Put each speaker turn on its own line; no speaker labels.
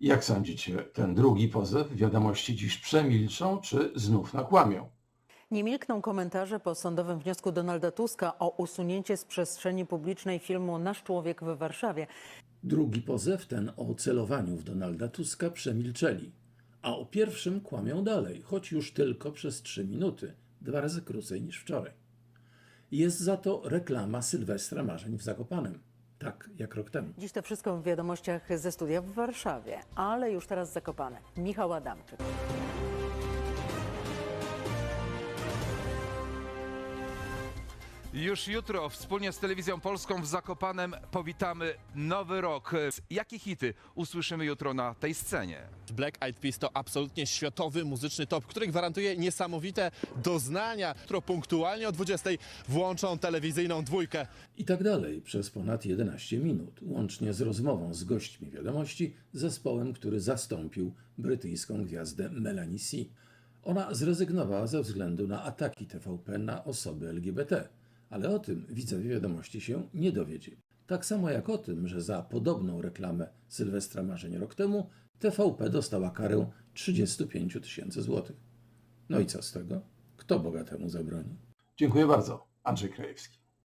Jak sądzicie, ten drugi pozew wiadomości dziś przemilczą, czy znów nakłamią?
Nie milkną komentarze po sądowym wniosku Donalda Tuska o usunięcie z przestrzeni publicznej filmu Nasz człowiek w Warszawie.
Drugi pozew, ten o celowaniu w Donalda Tuska, przemilczeli. A o pierwszym kłamią dalej, choć już tylko przez trzy minuty, dwa razy krócej niż wczoraj. Jest za to reklama Sylwestra Marzeń w Zakopanem. Tak jak rok temu.
Dziś to wszystko w wiadomościach ze studia w Warszawie, ale już teraz zakopane. Michał Adamczyk.
Już jutro wspólnie z Telewizją Polską w Zakopanem powitamy nowy rok. Jakie hity usłyszymy jutro na tej scenie?
Black Eyed Peas to absolutnie światowy muzyczny top, który gwarantuje niesamowite doznania, które punktualnie o 20 włączą telewizyjną dwójkę.
I tak dalej przez ponad 11 minut, łącznie z rozmową z gośćmi wiadomości, zespołem, który zastąpił brytyjską gwiazdę Melanie C. Ona zrezygnowała ze względu na ataki TVP na osoby LGBT, ale o tym widzowie wiadomości się nie dowiedzieli. Tak samo jak o tym, że za podobną reklamę Sylwestra Marzeń rok temu TVP dostała karę 35 000 tysięcy złotych. No i co z tego? Kto bogatemu zabroni?
Dziękuję bardzo. Andrzej Krajewski.